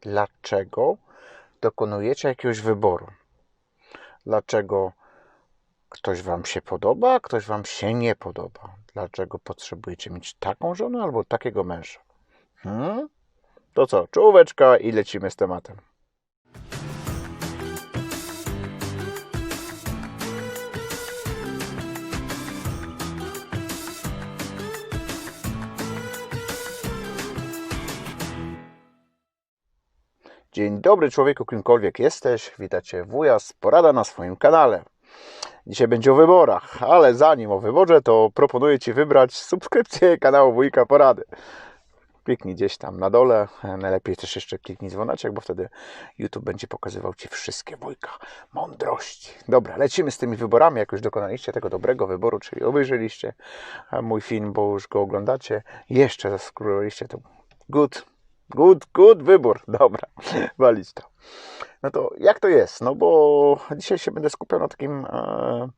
dlaczego dokonujecie jakiegoś wyboru. Dlaczego ktoś Wam się podoba, a ktoś Wam się nie podoba. Dlaczego potrzebujecie mieć taką żonę albo takiego męża. Hmm? To co, czołóweczka i lecimy z tematem. Dzień dobry człowieku, kimkolwiek jesteś. Witajcie wujas, porada na swoim kanale. Dzisiaj będzie o wyborach, ale zanim o wyborze, to proponuję Ci wybrać subskrypcję kanału Wujka Porady. Kliknij gdzieś tam na dole, najlepiej też jeszcze kliknij dzwoneczek, bo wtedy YouTube będzie pokazywał Ci wszystkie wujka mądrości. Dobra, lecimy z tymi wyborami, jak już dokonaliście tego dobrego wyboru, czyli obejrzeliście mój film, bo już go oglądacie, jeszcze zaskrolowaliście to good, good, good wybór, dobra, walić to. No to jak to jest? No bo dzisiaj się będę skupiał na takim, e,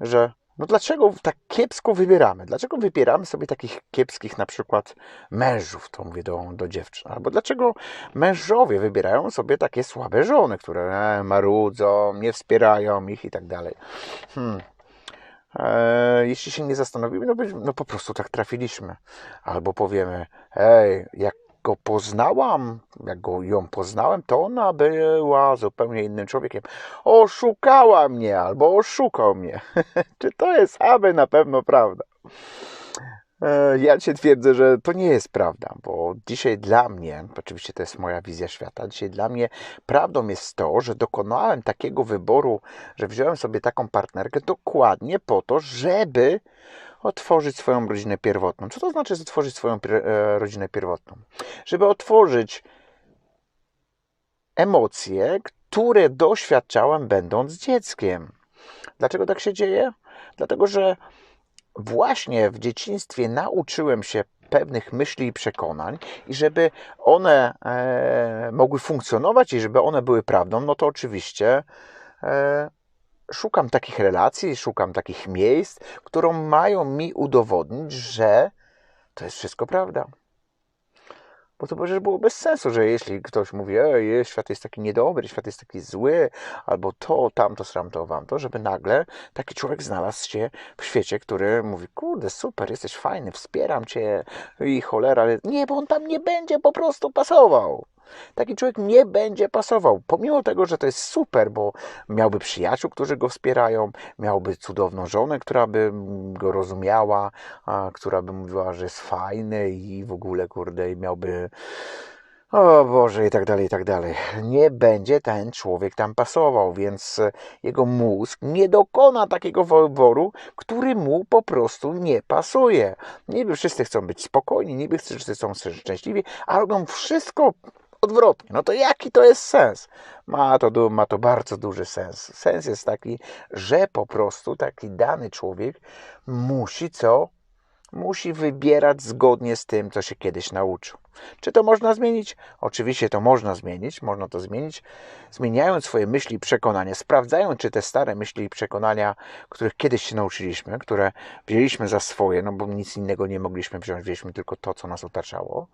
że no dlaczego tak kiepsko wybieramy? Dlaczego wybieramy sobie takich kiepskich na przykład mężów, to mówię do, do dziewczyn? Albo dlaczego mężowie wybierają sobie takie słabe żony, które e, marudzą, nie wspierają ich i tak dalej? Hmm. E, jeśli się nie zastanowimy, no, być- no po prostu tak trafiliśmy. Albo powiemy, ej, jak go poznałam, jak go, ją poznałem, to ona była zupełnie innym człowiekiem. Oszukała mnie albo oszukał mnie. Czy to jest aby na pewno prawda? E, Ja cię twierdzę, że to nie jest prawda, bo dzisiaj dla mnie, oczywiście to jest moja wizja świata, dzisiaj dla mnie prawdą jest to, że dokonałem takiego wyboru, że wziąłem sobie taką partnerkę dokładnie po to, żeby otworzyć swoją rodzinę pierwotną. Co to znaczy otworzyć swoją pier- e, rodzinę pierwotną? Żeby otworzyć emocje, które doświadczałem będąc dzieckiem. Dlaczego tak się dzieje? Dlatego, że właśnie w dzieciństwie nauczyłem się pewnych myśli i przekonań i żeby one e, mogły funkcjonować i żeby one były prawdą, no to oczywiście e, szukam takich relacji, szukam takich miejsc, które mają mi udowodnić, że to jest wszystko prawda. Bo to przecież było bez sensu, że jeśli ktoś mówi, ej, świat jest taki niedobry, świat jest taki zły, albo to, tamto, sramto, wamto, żeby nagle taki człowiek znalazł się w świecie, który mówi, kurde, super, jesteś fajny, wspieram cię i cholera, ale nie, bo on tam nie będzie po prostu pasował. Taki człowiek nie będzie pasował, pomimo tego, że to jest super, bo miałby przyjaciół, którzy go wspierają, miałby cudowną żonę, która by go rozumiała, a, która by mówiła, że jest fajny i w ogóle, kurde, i miałby o Boże, i tak dalej, i tak dalej. Nie będzie ten człowiek tam pasował, więc jego mózg nie dokona takiego wyboru, który mu po prostu nie pasuje. Niby wszyscy chcą być spokojni, niby wszyscy chcą szczęśliwi, a robią wszystko odwrotnie. No to jaki to jest sens? Ma to, ma to bardzo duży sens. Sens jest taki, że po prostu taki dany człowiek musi co? Musi wybierać zgodnie z tym, co się kiedyś nauczył. Czy to można zmienić? Oczywiście to można zmienić. Można to zmienić, zmieniając swoje myśli i przekonania, sprawdzając, czy te stare myśli i przekonania, których kiedyś się nauczyliśmy, które wzięliśmy za swoje, no bo nic innego nie mogliśmy wziąć, wzięliśmy tylko to, co nas otaczało,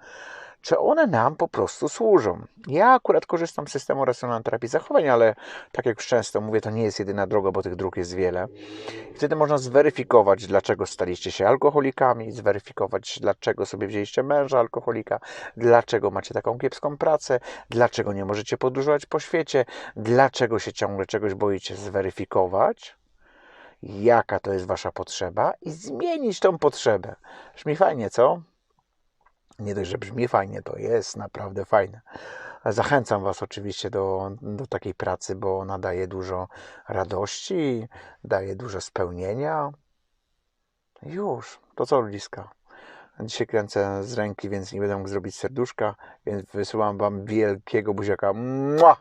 czy one nam po prostu służą. Ja akurat korzystam z systemu racjonalnej terapii zachowań, ale tak jak już często mówię, to nie jest jedyna droga, bo tych dróg jest wiele. Wtedy można zweryfikować, dlaczego staliście się alkoholikami, zweryfikować, dlaczego sobie wzięliście męża alkoholika, dlaczego macie taką kiepską pracę, dlaczego nie możecie podróżować po świecie, dlaczego się ciągle czegoś boicie, zweryfikować, jaka to jest wasza potrzeba i zmienić tą potrzebę. Brzmi fajnie, co? Nie dość, że brzmi fajnie, to jest naprawdę fajne. Zachęcam Was oczywiście do, do takiej pracy, bo ona daje dużo radości, daje dużo spełnienia. Już, to co ludziska? Dzisiaj kręcę z ręki, więc nie będę mógł zrobić serduszka, więc wysyłam Wam wielkiego buziaka. Mua!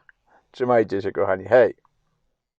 Trzymajcie się, kochani. Hej!